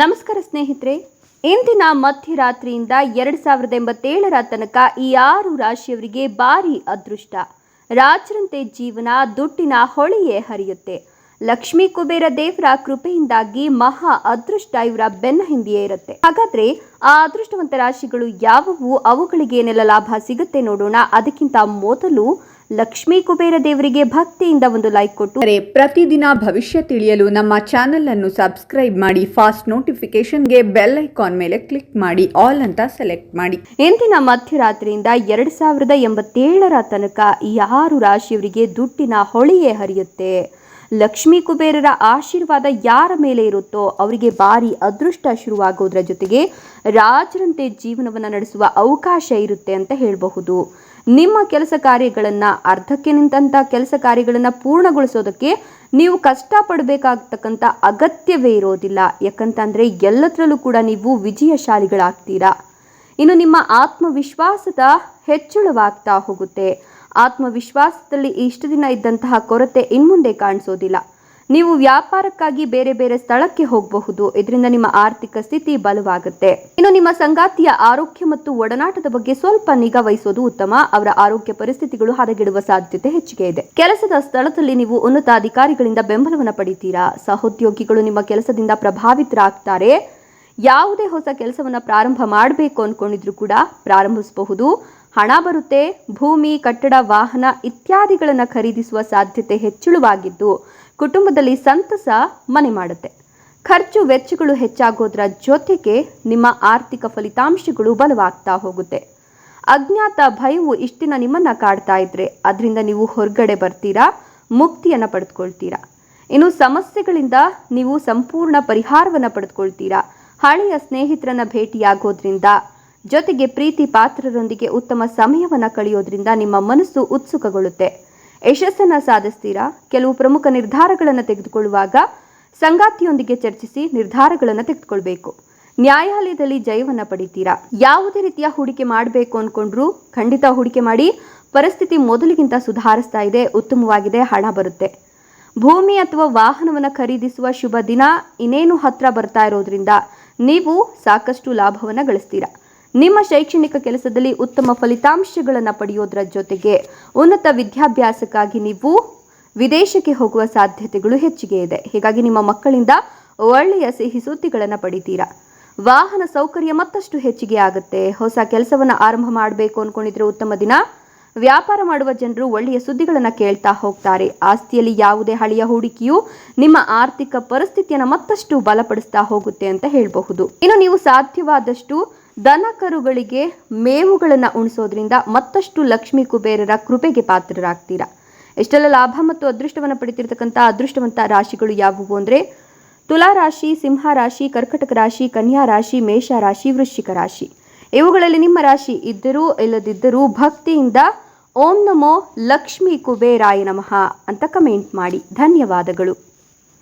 ನಮಸ್ಕಾರ ಸ್ನೇಹಿತರೆ, ಇಂದಿನ ಮಧ್ಯರಾತ್ರಿಯಿಂದ ಎರಡು ಸಾವಿರದ ಎಂಬತ್ತೇಳರ ತನಕ ಈ ಆರು ರಾಶಿಯವರಿಗೆ ಭಾರಿ ಅದೃಷ್ಟ. ರಾಜರಂತೆ ಜೀವನ ದುಡ್ಡಿನ ಹೊಳೆಯೇ ಹರಿಯುತ್ತೆ. ಲಕ್ಷ್ಮೀ ಕುಬೇರ ದೇವರ ಕೃಪೆಯಿಂದಾಗಿ ಮಹಾ ಅದೃಷ್ಟ ಇವರ ಬೆನ್ನ ಹಿಂದೆಯೇ ಇರುತ್ತೆ. ಹಾಗಾದ್ರೆ ಆ ಅದೃಷ್ಟವಂತ ರಾಶಿಗಳು ಯಾವುವು? ಅವುಗಳಿಗೆ ಏನೆಲ್ಲ ಲಾಭ ಸಿಗುತ್ತೆ ನೋಡೋಣ. ಅದಕ್ಕಿಂತ ಮೊದಲು ಲಕ್ಷ್ಮೀ ಕುಬೇರ ದೇವರಿಗೆ ಭಕ್ತಿಯಿಂದ ಒಂದು ಲೈಕ್ ಕೊಟ್ಟು. ಪ್ರತಿದಿನ ಭವಿಷ್ಯ ತಿಳಿಯಲು ನಮ್ಮ ಚಾನೆಲ್ ಅನ್ನು ಸಬ್ಸ್ಕ್ರೈಬ್ ಮಾಡಿ ಫಾಸ್ಟ್ ನೋಟಿಫಿಕೇಶನ್ಗೆ ಬೆಲ್ ಐಕಾನ್ ಮೇಲೆ ಕ್ಲಿಕ್ ಮಾಡಿ ಆಲ್ ಅಂತ ಸೆಲೆಕ್ಟ್ ಮಾಡಿ. ಇಂದಿನ ಮಧ್ಯರಾತ್ರಿಯಿಂದ ಎರಡು ಸಾವಿರದ ಎಂಬತ್ತೇಳರ ತನಕ ಈ ಆರು ರಾಶಿಯವರಿಗೆ ದುಡ್ಡಿನ ಹೊಳೆಯೇ ಹರಿಯುತ್ತೆ. ಲಕ್ಷ್ಮೀ ಕುಬೇರರ ಆಶೀರ್ವಾದ ಯಾರ ಮೇಲೆ ಇರುತ್ತೋ ಅವರಿಗೆ ಭಾರಿ ಅದೃಷ್ಟ ಶುರುವಾಗೋದ್ರ ಜೊತೆಗೆ ರಾಜರಂತೆ ಜೀವನವನ್ನು ನಡೆಸುವ ಅವಕಾಶ ಇರುತ್ತೆ ಅಂತ ಹೇಳಬಹುದು. ನಿಮ್ಮ ಕೆಲಸ ಕಾರ್ಯಗಳನ್ನು, ಅರ್ಧಕ್ಕೆ ನಿಂತಹ ಕೆಲಸ ಕಾರ್ಯಗಳನ್ನು ಪೂರ್ಣಗೊಳಿಸೋದಕ್ಕೆ ನೀವು ಕಷ್ಟಪಡಬೇಕಾಗ್ತಕ್ಕಂಥ ಅಗತ್ಯವೇ ಇರೋದಿಲ್ಲ. ಯಾಕಂತಂದರೆ ಎಲ್ಲದರಲ್ಲೂ ಕೂಡ ನೀವು ವಿಜಯಶಾಲಿಗಳಾಗ್ತೀರಾ. ಇನ್ನು ನಿಮ್ಮ ಆತ್ಮವಿಶ್ವಾಸದ ಹೆಚ್ಚಳವಾಗ್ತಾ ಹೋಗುತ್ತೆ. ಆತ್ಮವಿಶ್ವಾಸದಲ್ಲಿ ಇಷ್ಟು ದಿನ ಇದ್ದಂತಹ ಕೊರತೆ ಇನ್ಮುಂದೆ ಕಾಣಿಸೋದಿಲ್ಲ. ನೀವು ವ್ಯಾಪಾರಕ್ಕಾಗಿ ಬೇರೆ ಬೇರೆ ಸ್ಥಳಕ್ಕೆ ಹೋಗಬಹುದು. ಇದರಿಂದ ನಿಮ್ಮ ಆರ್ಥಿಕ ಸ್ಥಿತಿ ಬಲವಾಗುತ್ತೆ. ಇನ್ನು ನಿಮ್ಮ ಸಂಗಾತಿಯ ಆರೋಗ್ಯ ಮತ್ತು ಒಡನಾಟದ ಬಗ್ಗೆ ಸ್ವಲ್ಪ ನಿಗಾ ವಹಿಸೋದು ಉತ್ತಮ. ಅವರ ಆರೋಗ್ಯ ಪರಿಸ್ಥಿತಿಗಳು ಹದಗೆಡುವ ಸಾಧ್ಯತೆ ಹೆಚ್ಚಿಗೆ ಇದೆ. ಕೆಲಸದ ಸ್ಥಳದಲ್ಲಿ ನೀವು ಉನ್ನತ ಅಧಿಕಾರಿಗಳಿಂದ ಬೆಂಬಲವನ್ನು ಪಡೀತೀರಾ? ಸಹೋದ್ಯೋಗಿಗಳು ನಿಮ್ಮ ಕೆಲಸದಿಂದ ಪ್ರಭಾವಿತರಾಗ್ತಾರೆ. ಯಾವುದೇ ಹೊಸ ಕೆಲಸವನ್ನು ಪ್ರಾರಂಭ ಮಾಡಬೇಕು ಅನ್ಕೊಂಡಿದ್ರು ಕೂಡ ಪ್ರಾರಂಭಿಸಬಹುದು. ಹಣ ಬರುತ್ತೆ, ಭೂಮಿ, ಕಟ್ಟಡ, ವಾಹನ ಇತ್ಯಾದಿಗಳನ್ನು ಖರೀದಿಸುವ ಸಾಧ್ಯತೆ ಹೆಚ್ಚಳವಾಗಿದ್ದು ಕುಟುಂಬದಲ್ಲಿ ಸಂತಸ ಮನೆ ಮಾಡುತ್ತೆ. ಖರ್ಚು ವೆಚ್ಚಗಳು ಹೆಚ್ಚಾಗೋದ್ರ ಜೊತೆಗೆ ನಿಮ್ಮ ಆರ್ಥಿಕ ಫಲಿತಾಂಶಗಳು ಬಲವಾಗ್ತಾ ಹೋಗುತ್ತೆ. ಅಜ್ಞಾತ ಭಯವು ಇಷ್ಟಿನ ನಿಮ್ಮನ್ನ ಕಾಡ್ತಾ ಇದ್ರೆ ಅದರಿಂದ ನೀವು ಹೊರಗಡೆ ಬರ್ತೀರಾ, ಮುಕ್ತಿಯನ್ನು ಪಡೆದುಕೊಳ್ತೀರಾ? ಇನ್ನು ಸಮಸ್ಯೆಗಳಿಂದ ನೀವು ಸಂಪೂರ್ಣ ಪರಿಹಾರವನ್ನು ಪಡೆದುಕೊಳ್ತೀರಾ? ಹಳೆಯ ಸ್ನೇಹಿತರನ್ನ ಭೇಟಿಯಾಗೋದ್ರಿಂದ ಜೊತೆಗೆ ಪ್ರೀತಿ ಪಾತ್ರರೊಂದಿಗೆ ಉತ್ತಮ ಸಮಯವನ್ನು ಕಳೆಯೋದ್ರಿಂದ ನಿಮ್ಮ ಮನಸ್ಸು ಉತ್ಸುಕಗೊಳ್ಳುತ್ತೆ. ಯಶಸ್ಸನ್ನು ಸಾಧಿಸ್ತೀರಾ? ಕೆಲವು ಪ್ರಮುಖ ನಿರ್ಧಾರಗಳನ್ನು ತೆಗೆದುಕೊಳ್ಳುವಾಗ ಸಂಗಾತಿಯೊಂದಿಗೆ ಚರ್ಚಿಸಿ ನಿರ್ಧಾರಗಳನ್ನು ತೆಗೆದುಕೊಳ್ಬೇಕು. ನ್ಯಾಯಾಲಯದಲ್ಲಿ ಜಯವನ್ನು ಪಡಿತೀರಾ? ಯಾವುದೇ ರೀತಿಯ ಹೂಡಿಕೆ ಮಾಡಬೇಕು ಅಂದ್ಕೊಂಡ್ರು ಖಂಡಿತ ಹೂಡಿಕೆ ಮಾಡಿ, ಪರಿಸ್ಥಿತಿ ಮೊದಲಿಗಿಂತ ಸುಧಾರಿಸ್ತಾ ಇದೆ, ಉತ್ತಮವಾಗಿದೆ, ಹಣ ಬರುತ್ತೆ. ಭೂಮಿ ಅಥವಾ ವಾಹನವನ್ನು ಖರೀದಿಸುವ ಶುಭ ದಿನ ಇನ್ನೇನು ಹತ್ರ ಬರ್ತಾ ಇರೋದ್ರಿಂದ ನೀವು ಸಾಕಷ್ಟು ಲಾಭವನ್ನು ಗಳಿಸ್ತೀರಾ? ನಿಮ್ಮ ಶೈಕ್ಷಣಿಕ ಕೆಲಸದಲ್ಲಿ ಉತ್ತಮ ಫಲಿತಾಂಶಗಳನ್ನು ಪಡೆಯೋದ್ರ ಜೊತೆಗೆ ಉನ್ನತ ವಿದ್ಯಾಭ್ಯಾಸಕ್ಕಾಗಿ ನೀವು ವಿದೇಶಕ್ಕೆ ಹೋಗುವ ಸಾಧ್ಯತೆಗಳು ಹೆಚ್ಚಿಗೆ ಇದೆ. ಹೀಗಾಗಿ ನಿಮ್ಮ ಮಕ್ಕಳಿಂದ ಒಳ್ಳೆಯ ಸಿಹಿ ಸುದ್ದಿಗಳನ್ನು ಪಡಿತೀರಾ. ವಾಹನ ಸೌಕರ್ಯ ಮತ್ತಷ್ಟು ಹೆಚ್ಚಿಗೆ ಆಗುತ್ತೆ. ಹೊಸ ಕೆಲಸವನ್ನು ಆರಂಭ ಮಾಡಬೇಕು ಅಂದ್ಕೊಂಡಿದ್ರೆ ಉತ್ತಮ ದಿನ. ವ್ಯಾಪಾರ ಮಾಡುವ ಜನರು ಒಳ್ಳೆಯ ಸುದ್ದಿಗಳನ್ನು ಕೇಳ್ತಾ ಹೋಗ್ತಾರೆ. ಆಸ್ತಿಯಲ್ಲಿ ಯಾವುದೇ ಹಳೆಯ ಹೂಡಿಕೆಯು ನಿಮ್ಮ ಆರ್ಥಿಕ ಪರಿಸ್ಥಿತಿಯನ್ನು ಮತ್ತಷ್ಟು ಬಲಪಡಿಸ್ತಾ ಹೋಗುತ್ತೆ ಅಂತ ಹೇಳಬಹುದು. ಇನ್ನು ನೀವು ಸಾಧ್ಯವಾದಷ್ಟು ದನ ಕರುಗಳಿಗೆ ಮೇವುಗಳನ್ನು ಉಣಿಸೋದ್ರಿಂದ ಮತ್ತಷ್ಟು ಲಕ್ಷ್ಮಿ ಕುಬೇರರ ಕೃಪೆಗೆ ಪಾತ್ರರಾಗ್ತೀರಾ. ಎಷ್ಟೆಲ್ಲ ಲಾಭ ಮತ್ತು ಅದೃಷ್ಟವನ್ನು ಪಡಿತಿರ್ತಕ್ಕಂಥ ಅದೃಷ್ಟವಂತ ರಾಶಿಗಳು ಯಾವುವು ಅಂದರೆ ತುಲಾ ರಾಶಿ, ಸಿಂಹ ರಾಶಿ, ಕರ್ಕಟಕ ರಾಶಿ, ಕನ್ಯಾ ರಾಶಿ, ಮೇಷ ರಾಶಿ, ವೃಶ್ಚಿಕ ರಾಶಿ. ಇವುಗಳಲ್ಲಿ ನಿಮ್ಮ ರಾಶಿ ಇದ್ದರೂ ಇಲ್ಲದಿದ್ದರೂ ಭಕ್ತಿಯಿಂದ ಓಂ ನಮೋ ಲಕ್ಷ್ಮೀ ಕುಬೇರಾಯ ನಮಃ ಅಂತ ಕಮೆಂಟ್ ಮಾಡಿ. ಧನ್ಯವಾದಗಳು.